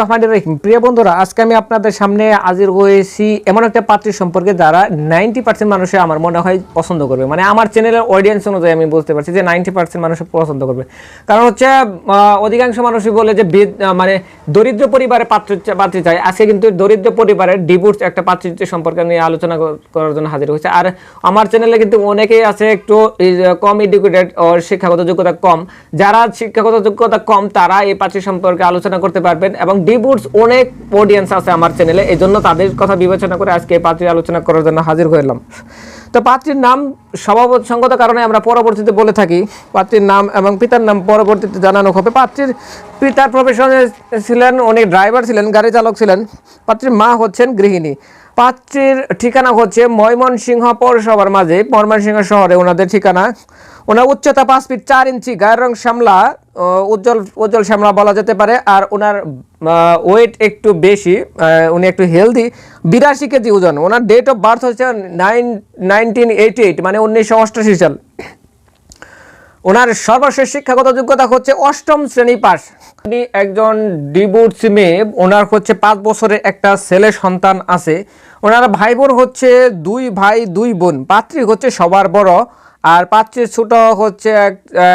রহমানির রহিম। প্রিয় বন্ধুরা, আজকে আমি আপনাদের সামনে হাজির হয়েছি এমন একটা পাত্রীর সম্পর্কে যারা নাইনটি পার্সেন্ট মানুষে আমার মনে হয় পছন্দ করবে। মানে আমার চ্যানেলের অডিয়েন্স অনুযায়ী আমি বুঝতে পারছি যে নাইনটি পার্সেন্ট মানুষ পছন্দ করবে। কারণ হচ্ছে অধিকাংশ মানুষই বলে যে মানে দরিদ্র পরিবারে পাত্র পাত্রী চাই। আজকে কিন্তু দরিদ্র পরিবারের ডিভোর্স একটা পাত্রীত্ব সম্পর্কে নিয়ে আলোচনা করার জন্য হাজির হয়েছে। আর আমার চ্যানেলে কিন্তু অনেকেই আছে একটু কম এডুকেটেড ও শিক্ষাগত যোগ্যতা কম। যারা শিক্ষাগত যোগ্যতা কম, তারা এই পাত্রী সম্পর্কে আলোচনা করতে পারবেন এবং ডিভোর্স অনেক অডিয়েন্স আছে আমার চ্যানেলে এই জন্য তাদের কথা বিবেচনা করে আজকে এই আলোচনা করার জন্য হাজির হলাম তো পাত্রীর নাম স্বভাবসঙ্গত কারণে আমরা পরবর্তীতে বলে থাকি, পাত্রীর নাম এবং পিতার নাম পরবর্তীতে জানানো হবে। পাত্রীর পিতার প্রফেশনে ছিলেন, উনি ড্রাইভার ছিলেন, গাড়ি চালক ছিলেন। পাত্রীর মা হচ্ছেন গৃহিণী। পাত্রীর ঠিকানা হচ্ছে ময়মনসিংহ পৌরসভার মাঝে, ময়মনসিংহ শহরে ওনাদের ঠিকানা। ওনার উচ্চতা পাঁচ ফিট চার ইঞ্চি, গায়ের রং শ্যামলা উজ্জ্বল উজ্জ্বল শ্যামলা বলা যেতে পারে। আর ওনার ওয়েট একটু বেশি উনি একটু হেলদি বিরাশি কেজি ওজন। ওনার ডেট অফ বার্থ হচ্ছে নাইন নাইনটিন এইটি এইট মানে উনিশশো অষ্টাশি সাল। ওনার সর্বশেষ শিক্ষাগত যোগ্যতা হচ্ছে অষ্টম শ্রেণি পাস উনি একজন ডিভোর্সি মেয়ে, ওনার হচ্ছে পাঁচ বছরের একটা ছেলে সন্তান আছে। ওনার ভাই বোন হচ্ছে দুই ভাই, দুই বোন, পাত্রী হচ্ছে সবার বড়। আর পাত্রীর ছোট হচ্ছে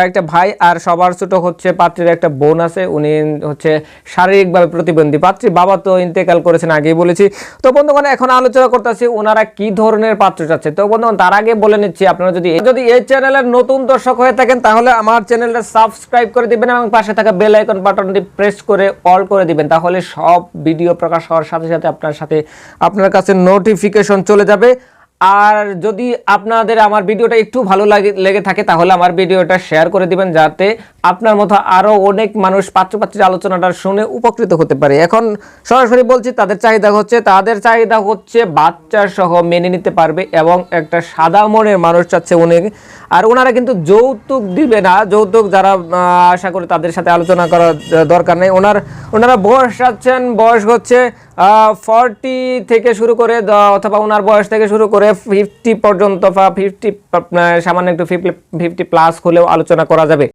একটা ভাই, আর সবার ছোট হচ্ছে পাত্রীর একটা বোন আছে। উনি হচ্ছে শারীরিকভাবে প্রতিবন্ধী। পাত্রীর বাবা তো ইন্তেকাল করেছেন, আগেই বলেছি। তো বন্ধুগণ, এখন আলোচনা করতেছি ওনারা কি ধরনের পাত্র চাচ্ছে। তো বন্ধুগণ, তার আগে বলে নিচ্ছি, আপনারা যদি যদি এই চ্যানেলের নতুন দর্শক হয়ে থাকেন, তাহলে আমার চ্যানেলটা সাবস্ক্রাইব করে দিবেন এবং পাশে থাকা বেল আইকন বাটনটি প্রেস করে অল করে দিবেন। তাহলে সব ভিডিও প্রকাশ হওয়ার সাথে সাথে আপনার সাথে আপনার কাছে নোটিফিকেশন চলে যাবে। আর যদি আপনাদের আমার ভিডিওটা একটু ভালো লাগে, লেগে থাকে, তাহলে আমার ভিডিওটা শেয়ার করে দিবেন যাতে আপনার মতো আরও অনেক মানুষ পাত্রপাত্রীর আলোচনাটা শুনে উপকৃত হতে পারে। এখন সরাসরি বলছি, তাদের চাহিদা হচ্ছে, তাদের চাহিদা হচ্ছে বাচ্চা সহ মেনে নিতে পারবে এবং একটা সাদা মনের মানুষ চাচ্ছে উনি। আর ওনারা কিন্তু যৌতুক দিবে না, যৌতুক যারা আশা করে তাদের সাথে আলোচনা করার দরকার নেই। ওনার ওনারা বয়স চাচ্ছেন, বয়স হচ্ছে ফর্টি থেকে শুরু করে অথবা ওনার বয়স থেকে শুরু করে ফিফটি পর্যন্ত বা ফিফটি সামান্য একটু ফিফটি প্লাস হলেও আলোচনা করা যাবে।